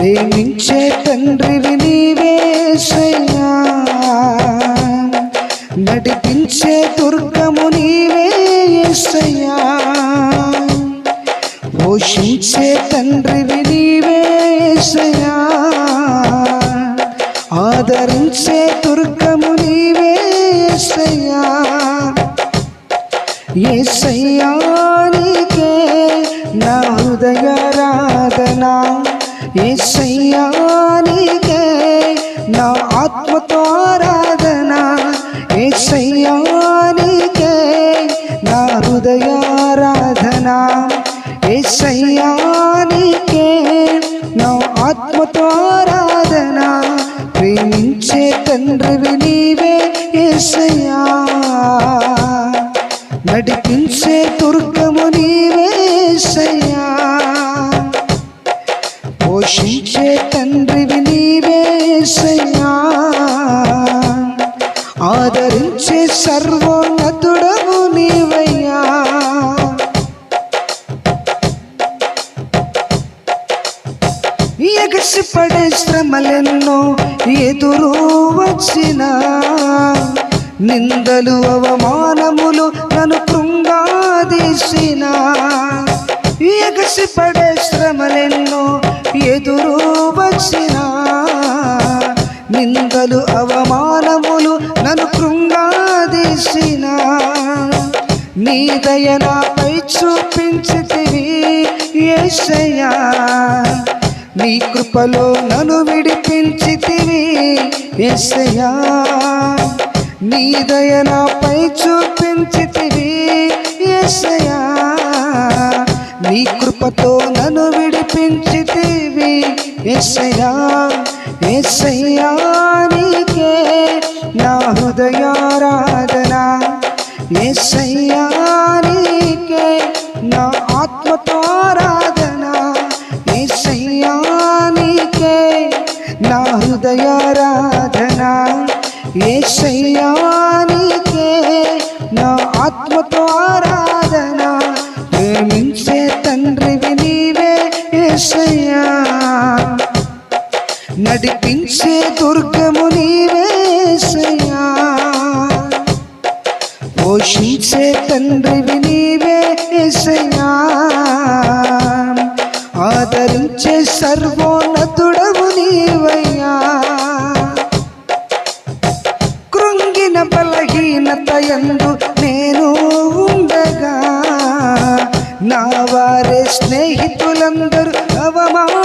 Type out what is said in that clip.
ప్రేమించే తండ్రివి నీవేసయ్యా నడిపించే దుర్గము నీవేసయ్యా పోషించే తండ్రివి నీవేసయ్యా ఆదరించే దుర్గము నీవేసయ్యా ఏసయ్యా నీకే నా హృదయారాధనా. ఏసయ్యా నీకే నా ఆత్మతో ఆరాధన ఏసయ్యా నీకే నా హృదయారాధన ఏసయ్యా నీకే నా ఆత్మతో ఆరాధన ప్రేమించే తండ్రివి నీవే ఏసయ్యా నడిపించే దుర్గము నీవేసయ్యా ఆదరించే సర్వోన్నతుడము నీవయ్యా. ఎగసిపడే శ్రమలెన్నో ఎదురు వచ్చిన. నిందలు అవమానములు నన్ను కృంగాదీసిన ఎగసిపడే శ్రమలెన్నో ఎదురు వచ్చినా. నిందలు అవమానములు నన్ను కృంగాదీసిన. నీ దయనాపై చూపించితివి ఏసయ్యా. నీ కృపలో నన్ను విడిపించితివి యేసయ్యా నీ దయనాపై చూపించితివి యేసయ్యా నీ కృపతో నన్ను విడిపించితి యేసయ్యా యేసయ్యా నీకే నా హృదయారాధన యేసయ్యా నీకే నా ఆత్మతో ఆరాధన యేసయ్యా నీకే నా హృదయారాధన యేసయ్యా నడిపించే దుర్గము నీవేసయ్యా పోషించే తండ్రివి నీవేసయ్యా ఆదరించే సర్వోన్నతుడవు నీవయ్యా. కృంగిన బలహీనత ఎందు నేను ఉండగా నా వారే స్నేహితులందరూ అవమానించి